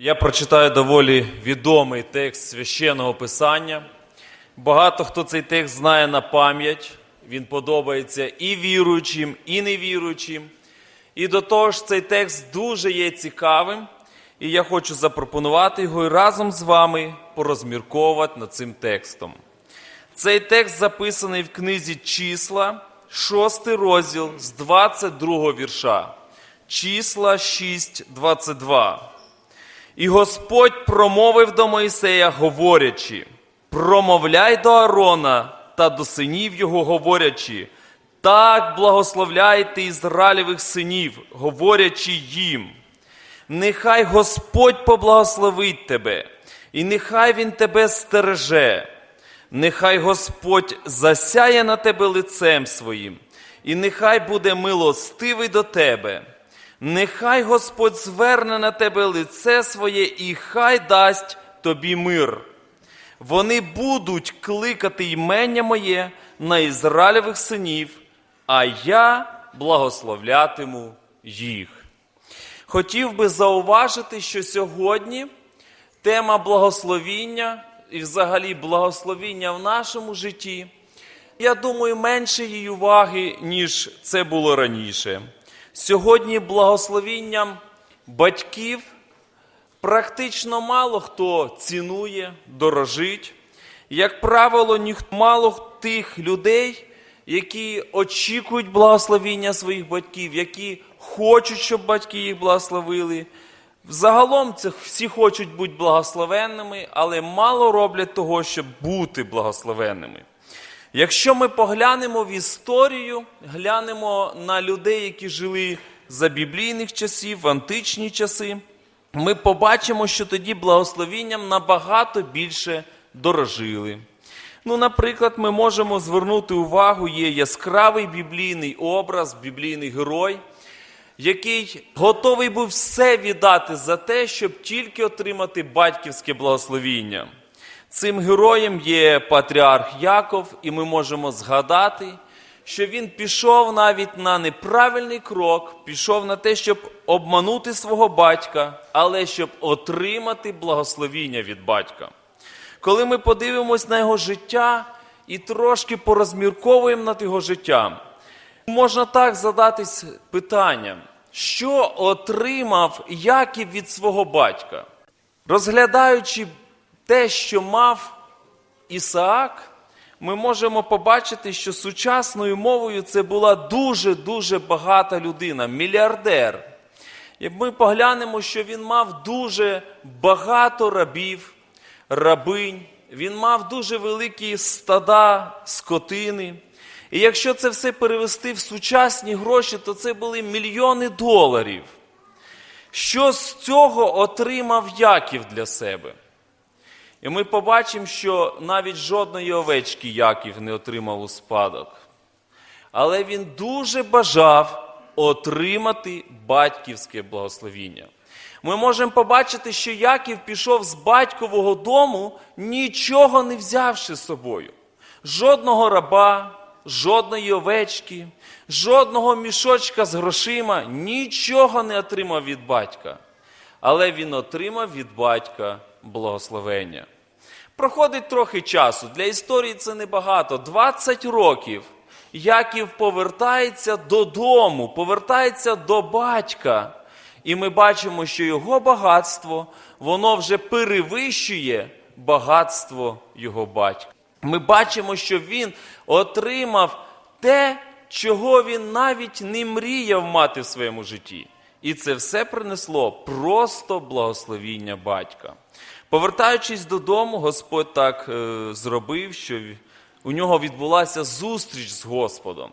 Я прочитаю доволі відомий текст священного писання. Багато хто цей текст знає на пам'ять. Він подобається і віруючим, і невіруючим. І до того ж, цей текст дуже є цікавим. І я хочу запропонувати його і разом з вами порозмірковувати над цим текстом. Цей текст записаний в книзі Числа, 6 розділ з 22 вірша. Числа 6, 22. І Господь промовив до Моїсея, говорячи: промовляй до Аарона та до синів його, говорячи, так благословляйте Ізраїлевих синів, говорячи їм. Нехай Господь поблагословить тебе, і нехай Він тебе стереже. Нехай Господь засяє на тебе лицем своїм, і нехай буде милостивий до тебе. Нехай Господь зверне на тебе лице своє і хай дасть тобі мир. Вони будуть кликати імення моє на Ізраїлевих синів, а я благословлятиму їх. Хотів би зауважити, що сьогодні тема благословіння і взагалі благословіння в нашому житті, я думаю, менше її уваги, ніж це було раніше. Сьогодні благословінням батьків практично мало хто цінує, дорожить. Як правило, ніхто мало тих людей, які очікують благословіння своїх батьків, які хочуть, щоб батьки їх благословили. Взагалом це всі хочуть бути благословенними, але мало роблять того, щоб бути благословенними. Якщо ми поглянемо в історію, глянемо на людей, які жили за біблійних часів, в античні часи, ми побачимо, що тоді благословінням набагато більше дорожили. Ну, наприклад, ми можемо звернути увагу, є яскравий біблійний образ, біблійний герой, який готовий був все віддати за те, щоб тільки отримати батьківське благословіння. Цим героєм є патріарх Яков, і ми можемо згадати, що він пішов навіть на неправильний крок, пішов на те, щоб обманути свого батька, але щоб отримати благословіння від батька. Коли ми подивимось на його життя і трошки порозмірковуємо над його життям, можна так задатись питанням, що отримав Яків від свого батька, розглядаючи те, що мав Ісаак, ми можемо побачити, що сучасною мовою це була дуже-дуже багата людина, мільярдер. Як ми поглянемо, що він мав дуже багато рабів, рабинь, він мав дуже великі стада, скотини. І якщо це все перевести в сучасні гроші, то це були мільйони доларів. Що з цього отримав Яків для себе? І ми побачимо, що навіть жодної овечки Яків не отримав у спадок. Але він дуже бажав отримати батьківське благословіння. Ми можемо побачити, що Яків пішов з батькового дому, нічого не взявши з собою. Жодного раба, жодної овечки, жодного мішочка з грошима, нічого не отримав від батька. Але він отримав від батька благословення. Проходить трохи часу. Для історії це небагато. 20 років. Яків повертається додому, повертається до батька. І ми бачимо, що його багатство воно вже перевищує багатство його батька. Ми бачимо, що він отримав те, чого він навіть не мріяв мати в своєму житті. І це все принесло просто благословіння батька. Повертаючись додому, Господь так е, зробив, що у нього відбулася зустріч з Господом.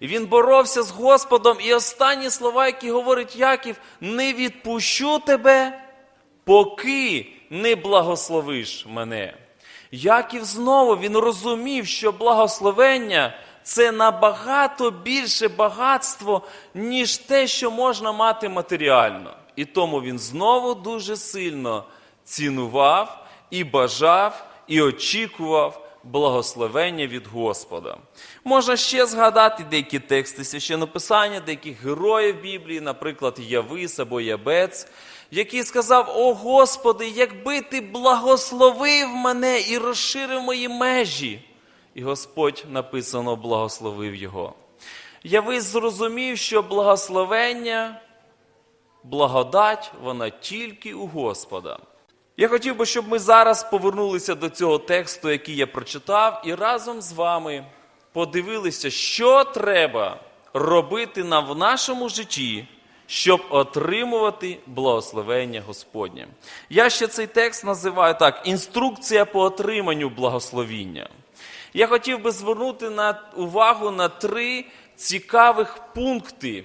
І він боровся з Господом, і останні слова, які говорить Яків, не відпущу тебе, поки не благословиш мене. Яків знову він розумів, що благословення це набагато більше багатство, ніж те, що можна мати матеріально. І тому він знову дуже сильно цінував і бажав, і очікував благословення від Господа. Можна ще згадати деякі тексти священнописання, деяких героїв Біблії, наприклад, Явис або Ябець, який сказав: О Господи, якби ти благословив мене і розширив мої межі. І Господь написано благословив його. Явись зрозумів, що благословення, благодать, вона тільки у Господа. Я хотів би, щоб ми зараз повернулися до цього тексту, який я прочитав, і разом з вами подивилися, що треба робити нам в нашому житті, щоб отримувати благословення Господнє. Я ще цей текст називаю так: інструкція по отриманню благословіння. Я хотів би звернути на увагу на три цікавих пункти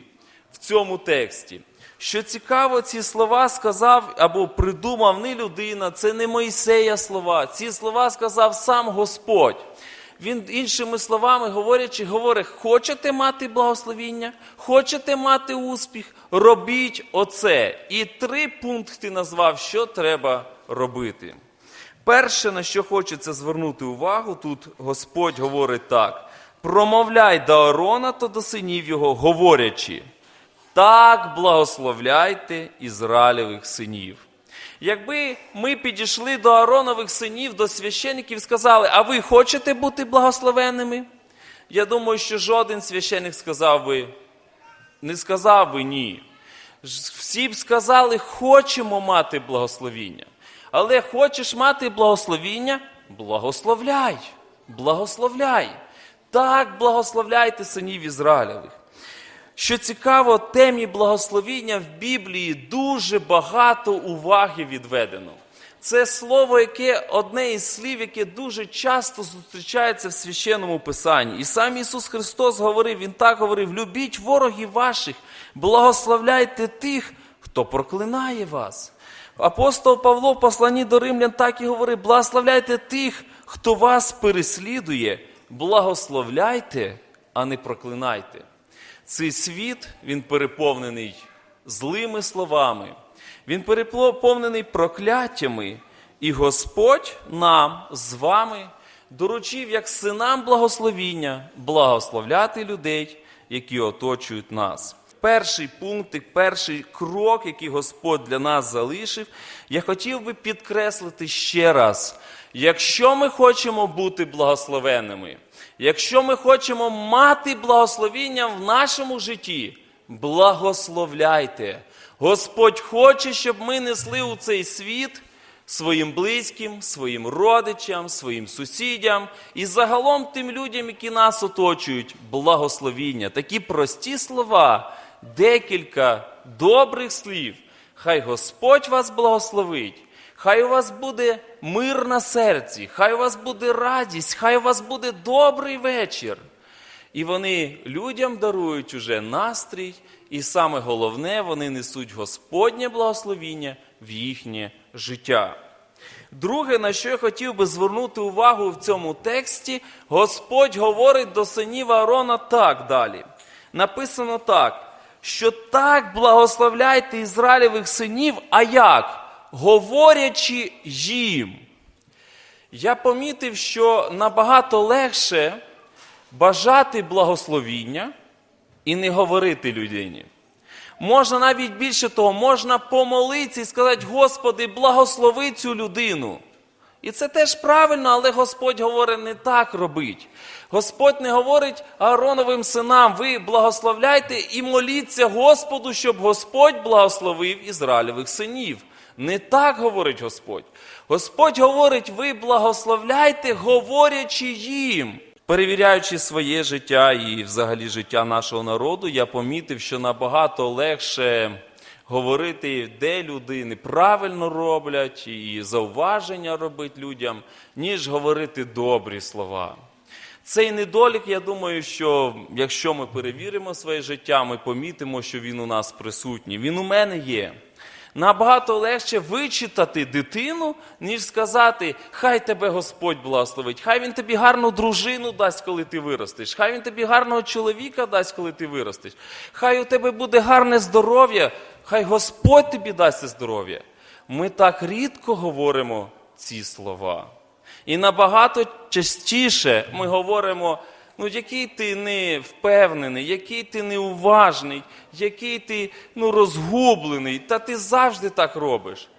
в цьому тексті. Що цікаво, ці слова сказав або придумав не людина, це не Мойсея слова. Ці слова сказав сам Господь. Він, іншими словами говорячи, говорить: хочете мати благословіння, хочете мати успіх, робіть оце. І три пункти назвав, що треба робити. Перше, на що хочеться звернути увагу, тут Господь говорить так: промовляй до Аарона та до синів його, говорячи, так благословляйте Ізраїлевих синів. Якби ми підійшли до Ааронових синів, до священників і сказали, а ви хочете бути благословенними? Я думаю, що жоден священник сказав би, не сказав би ні. Всі б сказали, хочемо мати благословіння. Але хочеш мати благословіння? Благословляй, благословляй. Так благословляйте синів Ізраїлевих. Що цікаво, темі благословіння в Біблії дуже багато уваги відведено. Це слово, яке одне із слів, яке дуже часто зустрічається в священному писанні. І сам Ісус Христос говорив, Він так говорив: любіть ворогів ваших, благословляйте тих, хто проклинає вас. Апостол Павло в посланні до римлян так і говорив: благословляйте тих, хто вас переслідує, благословляйте, а не проклинайте. Цей світ він переповнений злими словами, він переповнений прокляттями, і Господь нам з вами доручив як синам благословіння благословляти людей, які оточують нас. Перший пункт, перший крок, який Господь для нас залишив, я хотів би підкреслити ще раз: якщо ми хочемо бути благословенними, якщо ми хочемо мати благословіння в нашому житті, благословляйте. Господь хоче, щоб ми несли у цей світ своїм близьким, своїм родичам, своїм сусідям і загалом тим людям, які нас оточують, благословіння. Такі прості слова, декілька добрих слів. Хай Господь вас благословить. Хай у вас буде мир на серці, хай у вас буде радість, хай у вас буде добрий вечір. І вони людям дарують уже настрій, і саме головне, вони несуть Господнє благословіння в їхнє життя. Друге, на що я хотів би звернути увагу в цьому тексті, Господь говорить до синів Аарона так далі. Написано так, що так благословляйте Ізраїлевих синів, а як? Говорячи їм. Я помітив, що набагато легше бажати благословіння і не говорити людині. Можна навіть більше того, можна помолитися і сказати, Господи, благослови цю людину. І це теж правильно, але Господь говорить, не так робить. Господь не говорить Аароновим синам, ви благословляйте і моліться Господу, щоб Господь благословив Ізраїлевих синів. Не так говорить Господь. Господь говорить, ви благословляйте, говорячи їм. Перевіряючи своє життя і взагалі життя нашого народу, я помітив, що набагато легше говорити, де люди неправильно роблять, і зауваження робити людям, ніж говорити добрі слова. Цей недолік, я думаю, що якщо ми перевіримо своє життя, ми помітимо, що він у нас присутній. Він у мене є. Набагато легше вичитати дитину, ніж сказати, хай тебе Господь благословить, хай він тобі гарну дружину дасть, коли ти виростеш, хай він тобі гарного чоловіка дасть, коли ти виростеш, хай у тебе буде гарне здоров'я, хай Господь тобі дасть здоров'я. Ми так рідко говоримо ці слова. І набагато частіше ми говоримо Ну, який ти не впевнений, який ти неуважний, який ти ну, розгублений, та ти завжди так робиш.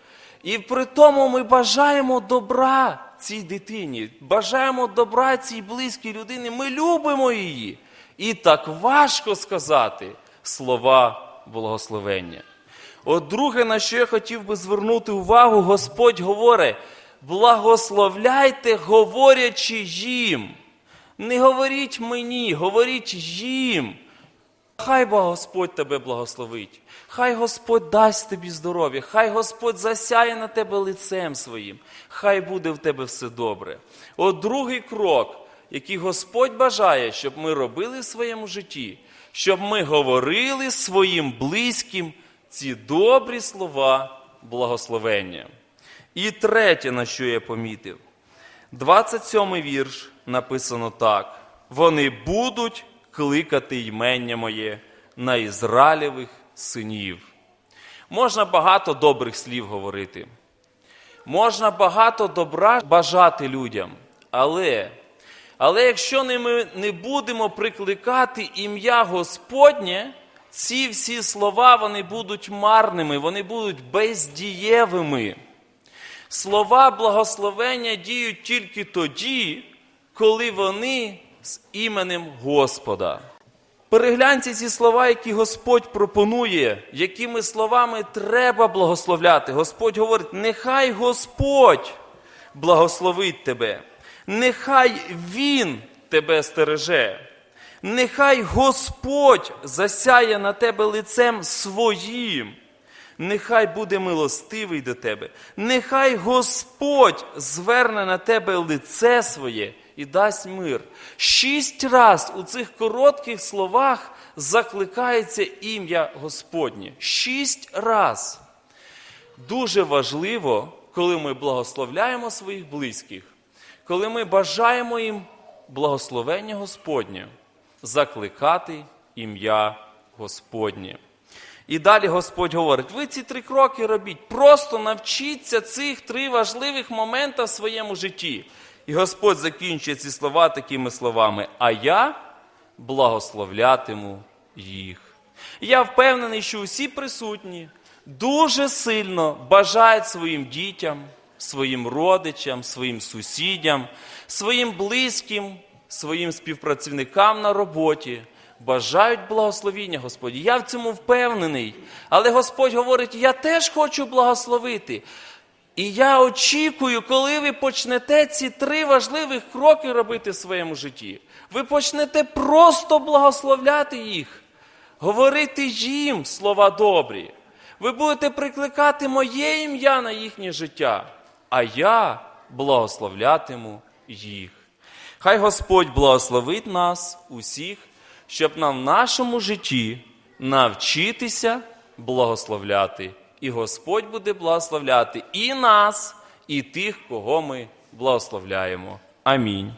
І при тому ми бажаємо добра цій дитині, бажаємо добра цій близькій людині, ми любимо її. І так важко сказати слова благословення. От друге, на що я хотів би звернути увагу, Господь говорить: благословляйте, говорячи їм. Не говоріть мені, говоріть їм. Хай ба Господь тебе благословить, хай Господь дасть тобі здоров'я, хай Господь засяє на тебе лицем своїм, хай буде в тебе все добре. От другий крок, який Господь бажає, щоб ми робили в своєму житті, щоб ми говорили своїм близьким ці добрі слова благословення. І третє, на що я помітив, 27 вірш написано так: вони будуть кликати ймення моє на Ізраїлевих синів. Можна багато добрих слів говорити, можна багато добра бажати людям, але, але якщо ми не будемо прикликати ім'я Господнє, ці всі слова вони будуть марними, вони будуть бездієвими. Слова благословення діють тільки тоді, коли вони з іменем Господа. Перегляньте ці слова, які Господь пропонує, якими словами треба благословляти. Господь говорить: нехай Господь благословить тебе, нехай Він тебе стереже, нехай Господь засяє на тебе лицем своїм. Нехай буде милостивий до тебе, нехай Господь зверне на тебе лице своє і дасть мир. Шість раз у цих коротких словах закликається ім'я Господнє. Шість раз. Дуже важливо, коли ми благословляємо своїх близьких, коли ми бажаємо їм благословення Господнє, закликати ім'я Господнє. І далі Господь говорить: ви ці три кроки робіть, просто навчіться цих три важливих момента в своєму житті. І Господь закінчує ці слова такими словами: А я благословлятиму їх. Я впевнений, що усі присутні дуже сильно бажають своїм дітям, своїм родичам, своїм сусідям, своїм близьким, своїм співпрацівникам на роботі. Бажають благословіння Господі. Я в цьому впевнений. Але Господь говорить: я теж хочу благословити. І я очікую, коли ви почнете ці три важливих кроки робити в своєму житті. Ви почнете просто благословляти їх, говорити їм слова добрі. Ви будете прикликати моє ім'я на їхнє життя, а я благословлятиму їх. Хай Господь благословить нас усіх, щоб нам в нашому житті навчитися благословляти. І Господь буде благословляти і нас, і тих, кого ми благословляємо. Амінь.